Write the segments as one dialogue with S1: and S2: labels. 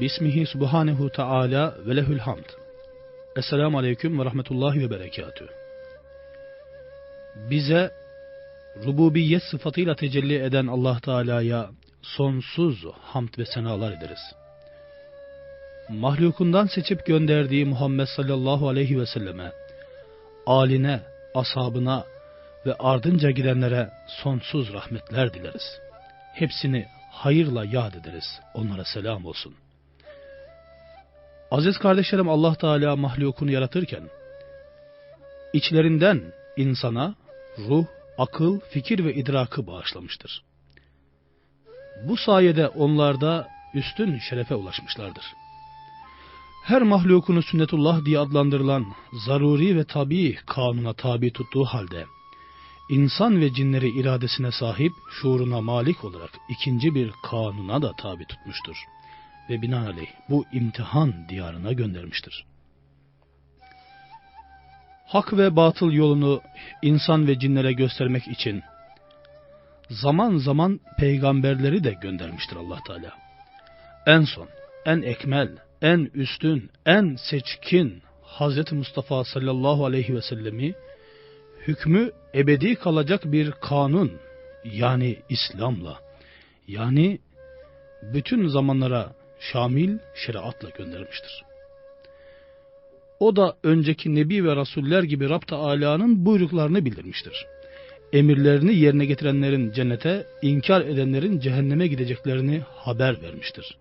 S1: Bismihi subhanehu teala ve lehül hamd. Esselamu aleyküm ve rahmetullahi ve berekatüh. Bize rububiyet sıfatıyla tecelli eden Allah Teala'ya sonsuz hamd ve senalar ederiz. Mahlukundan seçip gönderdiği Muhammed sallallahu aleyhi ve selleme, aline, ashabına ve ardınca gidenlere sonsuz rahmetler dileriz. Hepsini hayırla yad ederiz. Onlara selam olsun. Aziz kardeşlerim Allah Teala mahlukunu yaratırken içlerinden insana ruh, akıl, fikir ve idrakı bağışlamıştır. Bu sayede onlarda üstün şerefe ulaşmışlardır. Her mahlukunu sünnetullah diye adlandırılan zaruri ve tabii kanuna tabi tuttuğu halde insan ve cinleri iradesine sahip, şuuruna malik olarak ikinci bir kanuna da tabi tutmuştur. Ve binaenaleyh bu imtihan diyarına göndermiştir. Hak ve batıl yolunu insan ve cinlere göstermek için zaman zaman peygamberleri de göndermiştir Allah Teala. En son, en ekmel, en üstün, en seçkin Hz. Mustafa sallallahu aleyhi ve sellemi hükmü ebedi kalacak bir kanun yani İslam'la yani bütün zamanlara şamil şeriatla göndermiştir. O da önceki nebi ve rasuller gibi Rab Teala'nın buyruklarını bildirmiştir. Emirlerini yerine getirenlerin cennete, inkar edenlerin cehenneme gideceklerini haber vermiştir.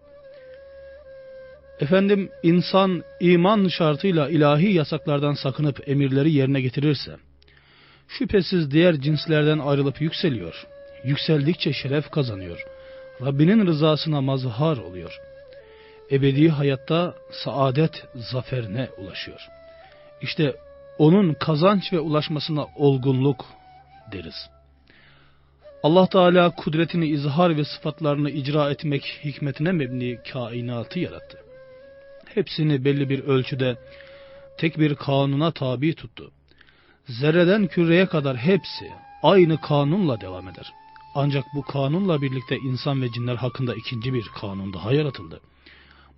S1: Efendim insan iman şartıyla ilahi yasaklardan sakınıp emirleri yerine getirirse, şüphesiz diğer cinslerden ayrılıp yükseliyor. Yükseldikçe şeref kazanıyor. Rabbinin rızasına mazhar oluyor. Ebedi hayatta saadet zaferine ulaşıyor. İşte onun kazanç ve ulaşmasına olgunluk deriz. Allah Teala kudretini izhar ve sıfatlarını icra etmek hikmetine mebni kainatı yarattı. Hepsini belli bir ölçüde tek bir kanuna tabi tuttu zerreden küreye kadar hepsi aynı kanunla devam eder. Ancak bu kanunla birlikte insan ve cinler hakkında ikinci bir kanun daha yaratıldı.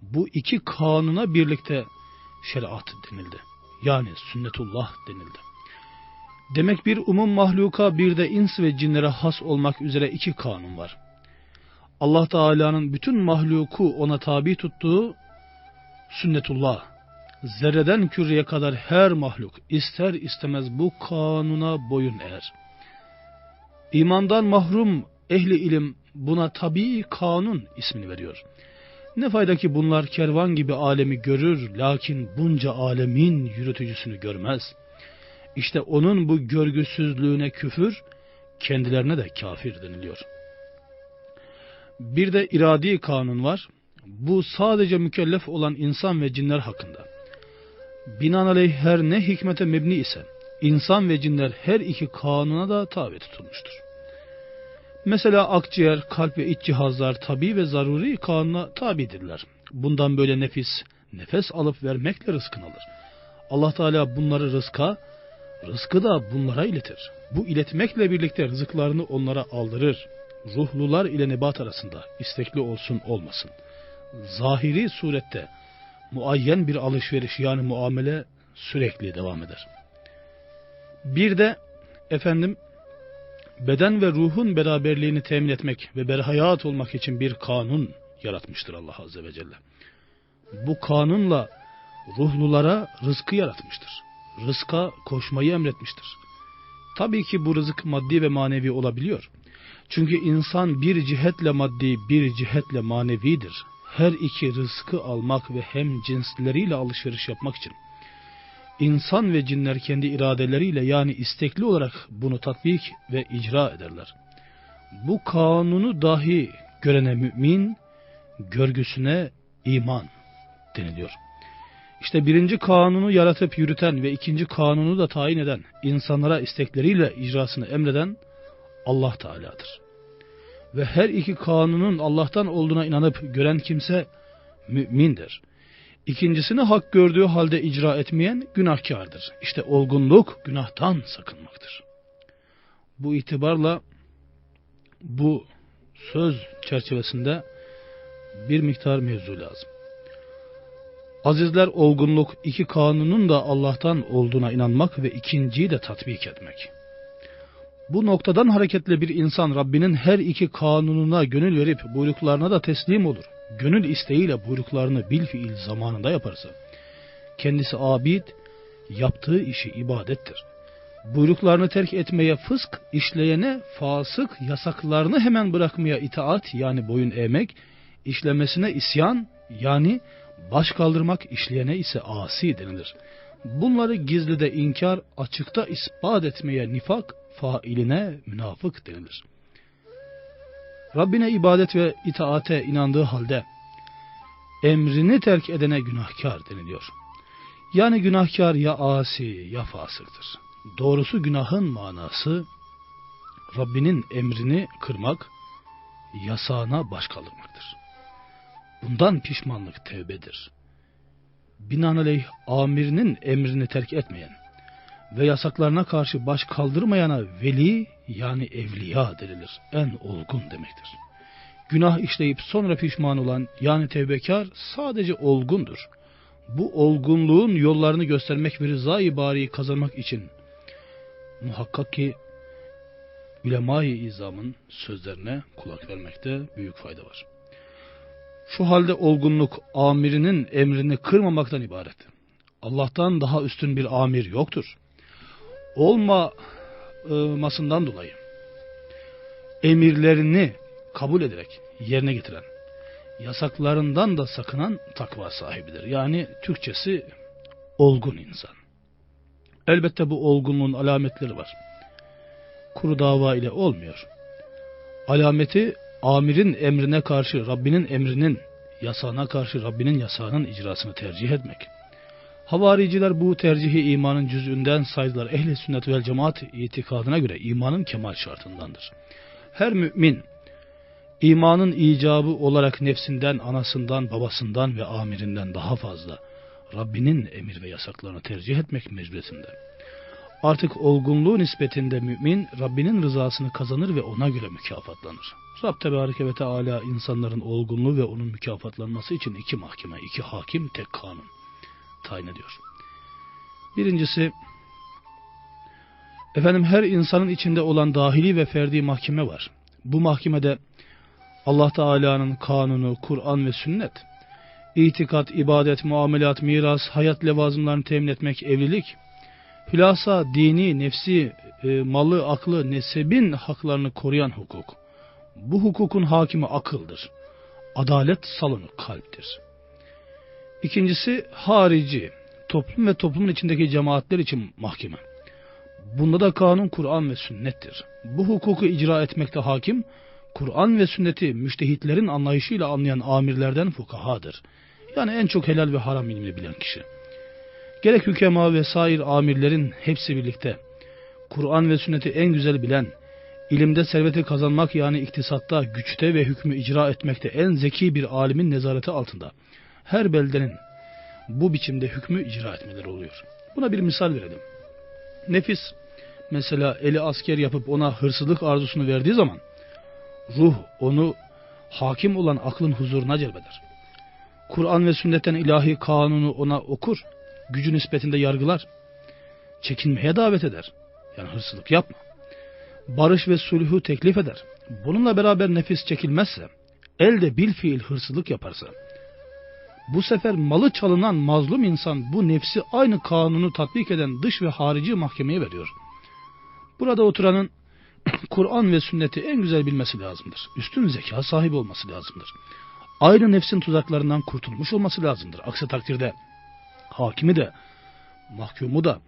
S1: Bu iki kanuna birlikte şeriat denildi. Yani sünnetullah denildi. Demek bir umum mahluka bir de ins ve cinlere has olmak üzere iki kanun var. Allah Teala'nın bütün mahluku ona tabi tuttuğu sünnetullah zerreden küreye kadar her mahluk ister istemez bu kanuna boyun eğer. İmandan mahrum ehli ilim buna tabii kanun ismini veriyor. Ne fayda ki bunlar kervan gibi alemi görür lakin bunca alemin yürütücüsünü görmez. İşte onun bu görgüsüzlüğüne küfür, kendilerine de kafir deniliyor. Bir de iradi kanun var. Bu sadece mükellef olan insan ve cinler hakkında binaenaleyh her ne hikmete mebni ise insan ve cinler her iki kanuna da tabi tutulmuştur. Mesela akciğer, kalp ve iç cihazlar tabi ve zaruri kanuna tabidirler. Bundan böyle nefis, nefes alıp vermekle rızkını alır. Allah Teala bunları rızka, rızkı da bunlara iletir. Bu iletmekle birlikte rızıklarını onlara aldırır. Ruhlular ile nebat arasında istekli olsun olmasın. Zahiri surette muayyen bir alışveriş yani muamele sürekli devam eder. Bir de efendim beden ve ruhun beraberliğini temin etmek ve berhayat olmak için bir kanun yaratmıştır Allah Azze ve Celle. Bu kanunla ruhlulara rızkı yaratmıştır. Rızka koşmayı emretmiştir. Tabii ki bu rızık maddi ve manevi olabiliyor. Çünkü insan bir cihetle maddi, bir cihetle manevidir her iki rızkı almak ve hem cinsleriyle alışveriş yapmak için insan ve cinler kendi iradeleriyle yani istekli olarak bunu tatbik ve icra ederler. Bu kanunu dahi görene mümin, görgüsüne iman deniliyor. İşte birinci kanunu yaratıp yürüten ve ikinci kanunu da tayin eden, insanlara istekleriyle icrasını emreden Allah Teala'dır ve her iki kanunun Allah'tan olduğuna inanıp gören kimse mümindir. İkincisini hak gördüğü halde icra etmeyen günahkardır. İşte olgunluk günahtan sakınmaktır. Bu itibarla bu söz çerçevesinde bir miktar mevzu lazım. Azizler olgunluk iki kanunun da Allah'tan olduğuna inanmak ve ikinciyi de tatbik etmek. Bu noktadan hareketle bir insan Rabbinin her iki kanununa gönül verip buyruklarına da teslim olur. Gönül isteğiyle buyruklarını bil fiil zamanında yaparsa. Kendisi abid, yaptığı işi ibadettir. Buyruklarını terk etmeye fısk, işleyene fasık, yasaklarını hemen bırakmaya itaat yani boyun eğmek, işlemesine isyan yani baş kaldırmak işleyene ise asi denilir. Bunları gizlide inkar, açıkta ispat etmeye nifak, failine münafık denilir. Rabbine ibadet ve itaate inandığı halde emrini terk edene günahkar deniliyor. Yani günahkar ya asi ya fasıktır. Doğrusu günahın manası Rabbinin emrini kırmak, yasağına baş kaldırmaktır. Bundan pişmanlık tevbedir. Binaenaleyh amirinin emrini terk etmeyen ve yasaklarına karşı baş kaldırmayana veli yani evliya denilir. En olgun demektir. Günah işleyip sonra pişman olan yani tevbekar sadece olgundur. Bu olgunluğun yollarını göstermek ve rızayı bariyi kazanmak için muhakkak ki ulema-i izamın sözlerine kulak vermekte büyük fayda var. Şu halde olgunluk amirinin emrini kırmamaktan ibaret. Allah'tan daha üstün bir amir yoktur. Olmamasından dolayı emirlerini kabul ederek yerine getiren, yasaklarından da sakınan takva sahibidir. Yani Türkçesi olgun insan. Elbette bu olgunluğun alametleri var. Kuru dava ile olmuyor. Alameti amirin emrine karşı Rabbinin emrinin, yasağına karşı Rabbinin yasağının icrasını tercih etmek. Havariciler bu tercihi imanın cüzünden saydılar. Ehli sünnet vel cemaat itikadına göre imanın kemal şartındandır. Her mümin imanın icabı olarak nefsinden, anasından, babasından ve amirinden daha fazla Rabbinin emir ve yasaklarını tercih etmek mecburiyetinde. Artık olgunluğu nispetinde mümin Rabbinin rızasını kazanır ve ona göre mükafatlanır. Rab Tebareke ve Teala insanların olgunluğu ve onun mükafatlanması için iki mahkeme, iki hakim, tek kanun tayin ediyor. Birincisi, efendim her insanın içinde olan dahili ve ferdi mahkeme var. Bu mahkemede Allah Teala'nın kanunu, Kur'an ve sünnet, itikat, ibadet, muamelat, miras, hayat levazımlarını temin etmek, evlilik, hülasa dini, nefsi, e, malı, aklı, nesebin haklarını koruyan hukuk. Bu hukukun hakimi akıldır. Adalet salonu kalptir. İkincisi harici, toplum ve toplumun içindeki cemaatler için mahkeme. Bunda da kanun Kur'an ve sünnettir. Bu hukuku icra etmekte hakim, Kur'an ve sünneti müştehitlerin anlayışıyla anlayan amirlerden fukahadır. Yani en çok helal ve haram ilmini bilen kişi. Gerek hükema ve sair amirlerin hepsi birlikte Kur'an ve sünneti en güzel bilen, ilimde serveti kazanmak yani iktisatta, güçte ve hükmü icra etmekte en zeki bir alimin nezareti altında. Her beldenin bu biçimde hükmü icra etmeleri oluyor. Buna bir misal verelim. Nefis mesela eli asker yapıp ona hırsızlık arzusunu verdiği zaman ruh onu hakim olan aklın huzuruna celbeder. Kur'an ve sünnetten ilahi kanunu ona okur, gücü nispetinde yargılar, çekinmeye davet eder. Yani hırsızlık yapma. Barış ve sulhu teklif eder. Bununla beraber nefis çekilmezse, elde bil fiil hırsızlık yaparsa, bu sefer malı çalınan mazlum insan bu nefsi aynı kanunu tatbik eden dış ve harici mahkemeye veriyor. Burada oturanın Kur'an ve sünneti en güzel bilmesi lazımdır. Üstün zeka sahibi olması lazımdır. Aynı nefsin tuzaklarından kurtulmuş olması lazımdır. Aksi takdirde hakimi de mahkumu da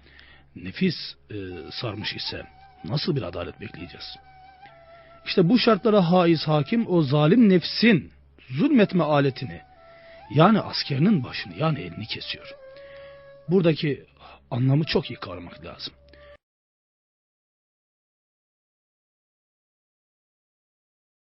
S1: nefis e, sarmış ise nasıl bir adalet bekleyeceğiz? İşte bu şartlara haiz hakim o zalim nefsin zulmetme aletini yani askerinin başını yani elini kesiyor. Buradaki anlamı çok iyi kavramak lazım.